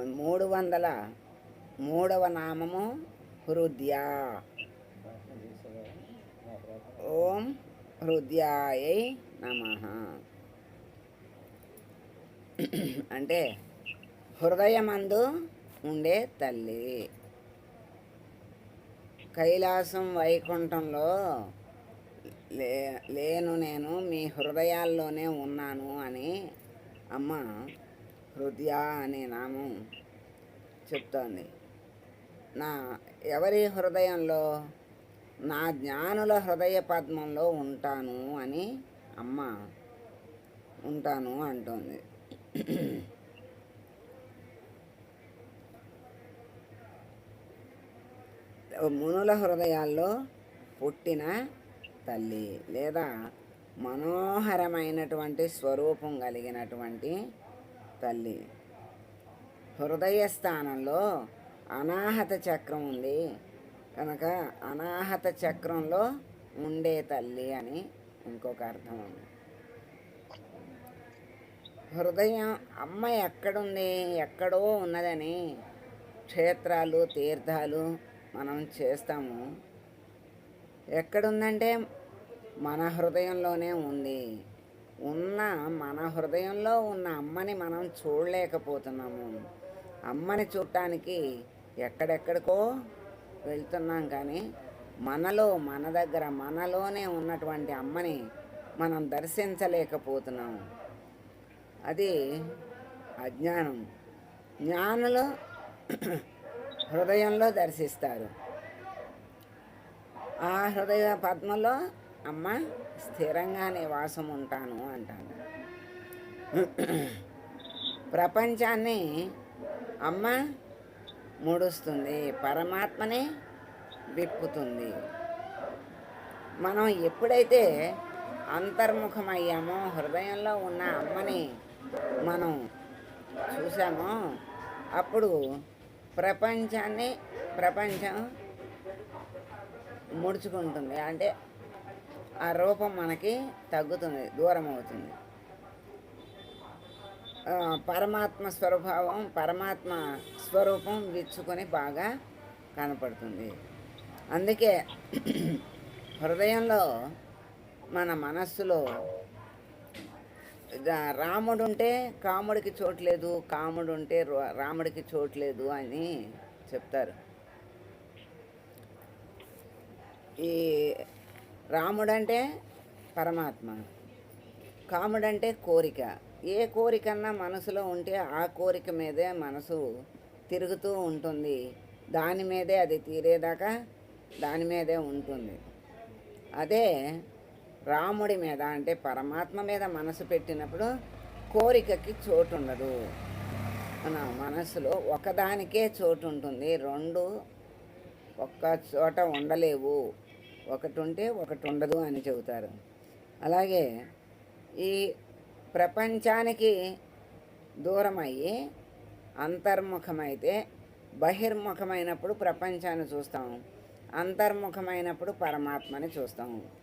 మూడు వందల మూడవ నామము హృదయ. ఓం హృదయాయ నమ. అంటే హృదయమందు ఉండే తల్లి. కైలాసం వైకుంఠంలో లే లేను నేను మీ హృదయాల్లోనే ఉన్నాను అని అమ్మ హృదయ అనే నామం చెప్తోంది. నా ఎవరి హృదయంలో? నా జ్ఞానుల హృదయ పద్మంలో ఉంటాను అని అమ్మ ఉంటాను అంటోంది. మునుల హృదయాల్లో పుట్టిన తల్లి లేదా మనోహరమైనటువంటి స్వరూపం కలిగినటువంటి తల్లి. హృదయ స్థానంలో అనాహత చక్రం ఉంది. కనుక అనాహత చక్రంలో ఉండే తల్లి అని ఇంకొక అర్థం ఉంది. హృదయం అమ్మ ఎక్కడుంది? ఎక్కడో ఉన్నదని క్షేత్రాలు తీర్థాలు మనం చేస్తాము. ఎక్కడుందంటే మన హృదయంలోనే ఉంది. ఉన్న మన హృదయంలో ఉన్న అమ్మని మనం చూడలేకపోతున్నాము. అమ్మని చూడటానికి ఎక్కడెక్కడికో వెళ్తున్నాం కానీ మనలో మన దగ్గర మనలోనే ఉన్నటువంటి అమ్మని మనం దర్శించలేకపోతున్నాం అది అజ్ఞానం. జ్ఞానులు హృదయంలో దర్శిస్తారు. ఆ హృదయ పద్మలో అమ్మ స్థిరంగా నివాసం ఉంటాను అంటాను. ప్రపంచాన్ని అమ్మ ముడుస్తుంది పరమాత్మనే విప్పుతుంది. మనం ఎప్పుడైతే అంతర్ముఖమయ్యామో హృదయంలో ఉన్న అమ్మని మనం చూసామో అప్పుడు ప్రపంచాన్ని ప్రపంచం ముడుచుకుంటుంది. అంటే ఆ రూపం మనకి తగ్గుతుంది దూరం అవుతుంది పరమాత్మ స్వరూభావం పరమాత్మ స్వరూపం విచ్చుకొని బాగా కనపడుతుంది. అందుకే హృదయంలో మన మనస్సులో రాముడు ఉంటే కాముడికి చోట్లేదు కాముడు ఉంటే రా- రాముడికి చోట్లేదు అని చెప్తారు. ఈ రాముడంటే పరమాత్మ కాముడంటే కోరిక. ఏ కోరికన్నా మనసులో ఉంటే ఆ కోరిక మీదే మనసు తిరుగుతూ ఉంటుంది. దాని మీదే అది తీరేదాకా దాని మీదే ఉంటుంది. అదే రాముడి మీద అంటే పరమాత్మ మీద మనసు పెట్టినప్పుడు కోరికకి చోటు ఉండదు మన మనసులో ఒకదానికే చోటు ఉంటుంది రెండు ఒక్క చోట ఉండలేవు. ఒకటి ఉంటే ఒకటి ఉండదు అని చెబుతారు. అలాగే ఈ ప్రపంచానికి దూరమయ్యి అంతర్ముఖమైతే బహిర్ముఖమైనప్పుడు ప్రపంచాన్ని చూస్తాం. అంతర్ముఖమైనప్పుడు పరమాత్మని చూస్తాము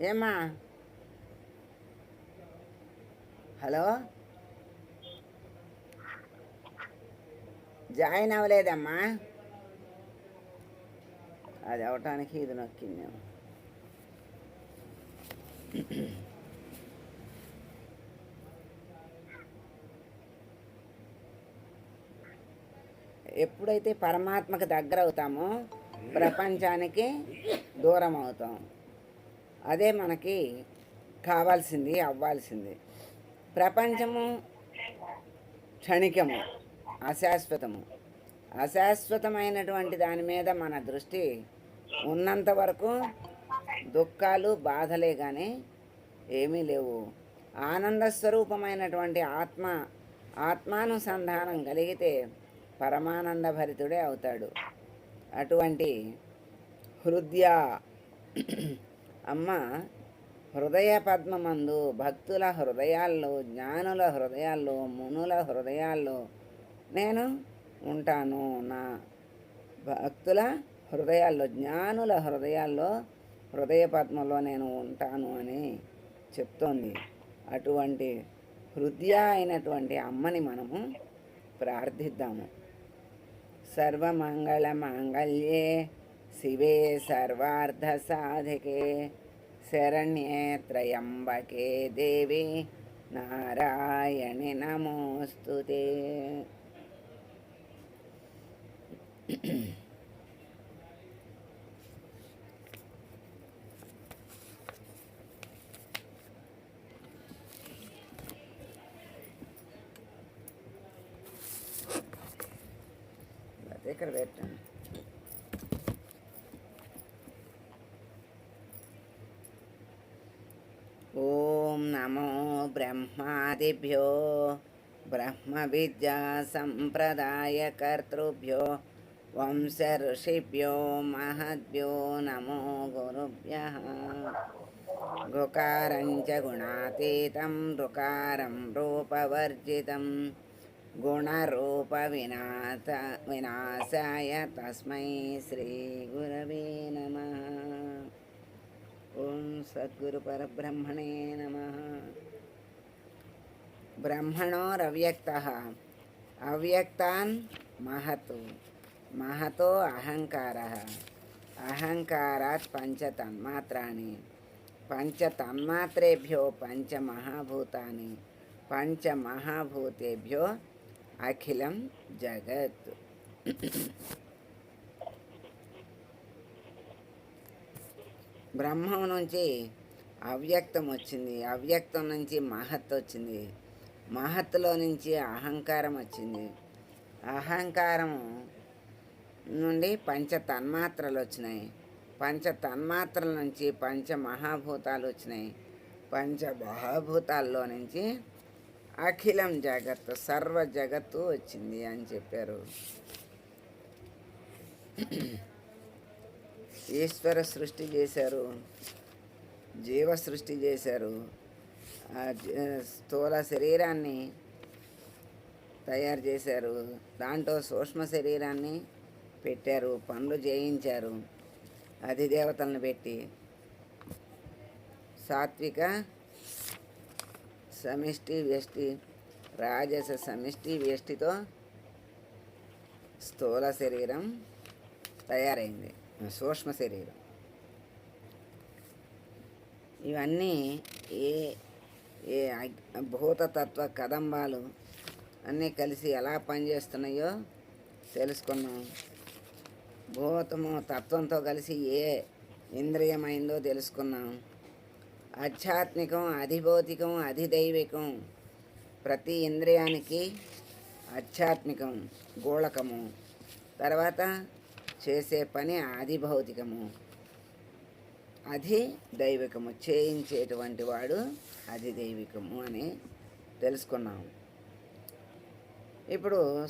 ఏమా హలో? జాయిన్ అవ్వలేదమ్మా. అది అవటానికి ఇది నొక్కింది. ఎప్పుడైతే పరమాత్మకు దగ్గర అవుతామో ప్రపంచానికి దూరం అవుతాం. అదే మనకి కావాల్సింది అవ్వాల్సింది. ప్రపంచము క్షణికము. అశాశ్వతము. అశాశ్వతమైనటువంటి దాని మీద మన దృష్టి ఉన్నంత వరకు దుఃఖాలు బాధలే కానీ ఏమీ లేవు. ఆనంద స్వరూపమైనటువంటి ఆత్మ ఆత్మానుసంధానం కలిగితే పరమానంద భరితుడే అవుతాడు. అటువంటి హృదయ అమ్మ హృదయ పద్మమందు భక్తుల హృదయాల్లో జ్ఞానుల హృదయాల్లో మునుల హృదయాల్లో నేను ఉంటాను నా భక్తుల హృదయాల్లో జ్ఞానుల హృదయాల్లో హృదయ పద్మంలో నేను ఉంటాను అని చెప్తోంది. అటువంటి హృదయ అయినటువంటి అమ్మని మనము ప్రార్థిద్దాము. సర్వమంగళ మాంగళ్యే శివే సర్వార్థ సాధికే శరణ్యే త్రయంబకే దేవి నారాయణి నమోస్తుతే. అదే ఇక్కడ పెట్టాను ఓం నమో బ్రహ్మాదిభ్యో బ్రహ్మ విద్యా సంప్రదాయకర్తృభ్యో వంశ ఋషిభ్యో మహద్భ్యో నమో గురుభ్య గుకారం చ గుణాతీతం రుకారం రూపవర్జితం గుణరూప వినాశ వినాశాయ తస్మై శ్రీ గురవే నమ ఓం సద్గురు పరబ్రహ్మణే నమ బ్రహ్మణోరవ్యక్త అవ్యక్తాన్ మహతు మహతో అహంకార. అహంకారాత్ పంచతన్మాత్రాన్ని పంచతన్మాత్రేభ్యో పంచమహాభూతాన్ని పంచమహాభూతేభ్యో అఖిలం జగత్. బ్రహ్మం నుంచి అవ్యక్తం వచ్చింది. అవ్యక్తం నుంచి మహత్ వచ్చింది. మహత్తులో నుంచి అహంకారం వచ్చింది. అహంకారం నుండి పంచ తన్మాత్రలు వచ్చినాయి పంచ తన్మాత్రల నుంచి పంచ మహాభూతాలు వచ్చినాయి పంచ మహాభూతాల్లో నుంచి అఖిలం జగత్తు సర్వ జగత్తు వచ్చింది అని చెప్పారు. ఈశ్వర సృష్టి చేశారు. జీవ సృష్టి చేశారు. ఆ స్థూల శరీరాన్ని తయారు చేశారు. దాంట్లో సూక్ష్మ శరీరాన్ని పెట్టారు పనులు చేయించారు. అధిదేవతలను పెట్టి సాత్విక సమిష్టి వ్యష్టి రాజస సమిష్టి వ్యష్టితో స్థూల శరీరం తయారైంది. సూక్ష్మ శరీరం. ఇవన్నీ ఏ ఏ భూతతత్వ కదంబాలు అన్నీ కలిసి ఎలా పనిచేస్తున్నాయో తెలుసుకున్నాం. భూతము తత్వంతో కలిసి ఏ ఇంద్రియమైందో తెలుసుకున్నాం. ఆధ్యాత్మికం అధిభౌతికం అధిదైవికం ప్రతి ఇంద్రియానికి ఆధ్యాత్మికం గోళకము. తర్వాత చేసే పని అధిభౌతికము అది దైవికము చేయించేటువంటి వాడు అది దైవికము అని తెలుసుకున్నాము ఇప్పుడు